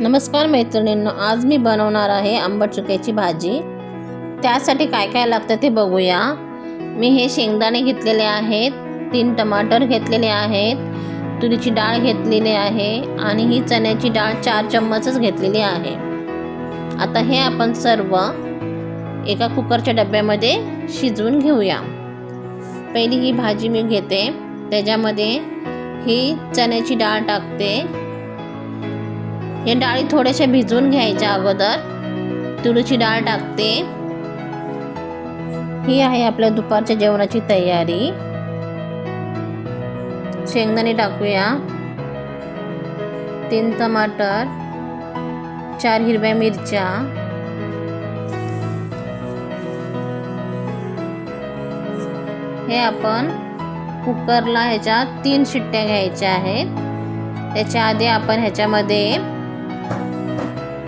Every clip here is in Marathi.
नमस्कार मैत्रिणींनो आज मी बनवणार आहे आंबट चुक्याची भाजी. त्यासाठी काय काय लागतं ते बघूया. मी हे शेंगदाणे घेतलेले आहेत तीन टमाटर घेतलेले आहेत तुरीची डाळ घेतलेली आहे आणि ही चण्याची डाळ चार चम्मचच घेतलेली आहे. आता हे आपण सर्व एका कुकरच्या डब्यामध्ये शिजवून घेऊया. पहिली ही भाजी मी घेते त्याच्यामध्ये ही चण्याची डाळ टाकते. हे डाळी थोड्याशा भिजवून घ्यायच्या अगोदर तुरीची डाळ टाकते. ही आहे आपल्या दुपारच्या जेवणाची तयारी. शेंगदाणे टाकूया. तीन टमाटर चार हिरव्या मिरच्या हे आपण कुकरला ह्याच्या तीन शिट्ट्या घ्यायच्या आहेत. त्याच्या आधी आपण ह्याच्यामध्ये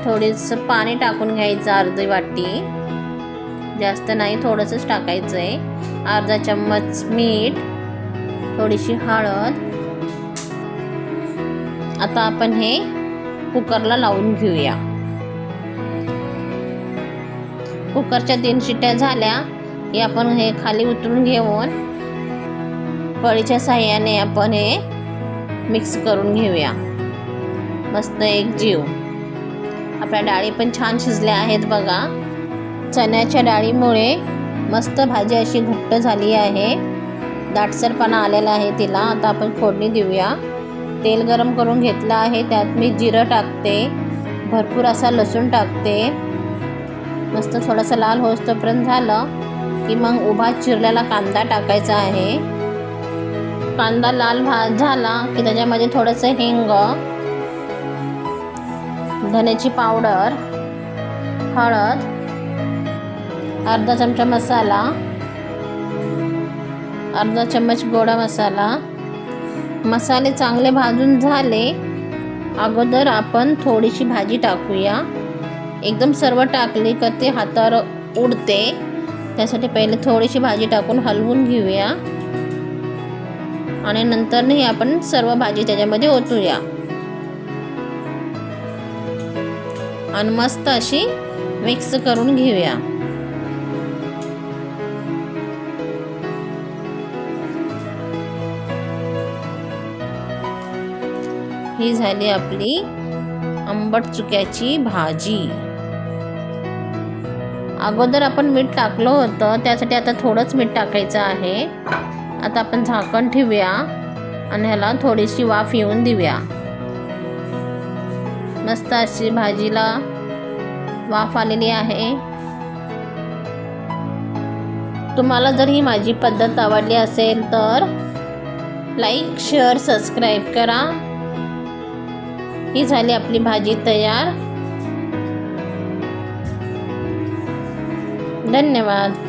थोडंसं पाणी टाकून घ्यायचं अर्धी वाटी. जास्त नाही थोडंसंच टाकायचं आहे अर्धा चम्मच मीठ थोडीशी हळद. आता आपण हे कुकरला लावून घेऊया. कुकरच्या तीन शिट्ट्या झाल्या की आपण हे खाली उतरून घेऊन पळीच्या साह्याने आपण हे मिक्स करून घेऊया. मस्त एक जीव. आपल्या डाळी पण छान शिजल्या आहेत बघा. चण्याच्या डाळीमुळे मस्त भाजी अशी घट्ट झाली आहे. दाटसरपणा आलेला आहे तिला. आता आपण फोडणी देऊया. तेल गरम करून घेतलं आहे. त्यात मी जिरं टाकते. भरपूर असा लसूण टाकते. मस्त थोडासा लाल होस्तोपर्यंत झालं की मग उभा चिरलेला कांदा टाकायचा आहे. कांदा लाल भात झाला की त्याच्यामध्ये थोडंसं हिंग धण्याची पावडर हळद अर्धा चमचा मसाला अर्धा चम्मच गोडा मसाला. मसाले चांगले भाजून झाले अगोदर आपण थोडीशी भाजी टाकूया. एकदम सर्व टाकली का ते हातावर उडते. त्यासाठी पहिले थोडीशी भाजी टाकून हलवून घेऊया. आणि नंतरही आपण सर्व भाजी त्याच्यामध्ये ओतूया. आणि मस्त अशी मिक्स करून घेऊया. ही झाली आपली आंबट चुक्याची भाजी. अगोदर आपण मीठ टाकलं होतं त्यासाठी आता थोडंच मीठ टाकायचं आहे. आता आपण झाकण ठेवूया आणि ह्याला थोडीशी वाफ येऊन देऊया. मस्त अशी भाजीला वाफ आलेली आहे. तुम्हाला जर ही माझी पद्धत आवडली असेल तर लाईक शेअर सबस्क्राईब करा. ही झाली आपली भाजी तयार. धन्यवाद.